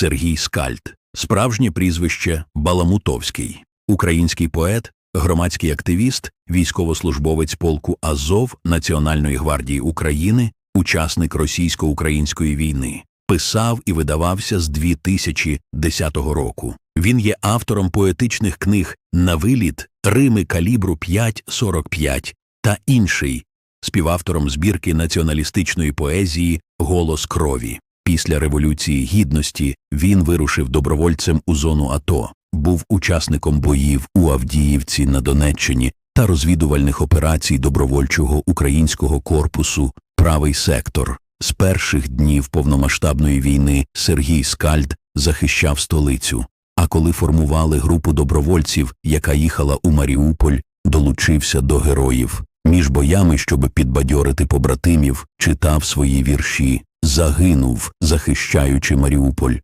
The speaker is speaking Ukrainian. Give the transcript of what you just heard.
Сергій Скальд, справжнє прізвище Баламутовський, український поет, громадський активіст, військовослужбовець полку Азов Національної гвардії України, учасник російсько-української війни. Писав і видавався з 2010 року. Він є автором поетичних книг «На виліт», Рими калібру 5.45 та інший, співавтором збірки націоналістичної поезії Голос крові. Після Революції Гідності він вирушив добровольцем у зону АТО, був учасником боїв у Авдіївці на Донеччині та розвідувальних операцій добровольчого українського корпусу Правий сектор. З перших днів повномасштабної війни Сергій Скальд захищав столицю. А коли формували групу добровольців, яка їхала у Маріуполь, долучився до героїв. Між боями, щоб підбадьорити побратимів, читав свої вірші, загинув, захищаючи Маріуполь.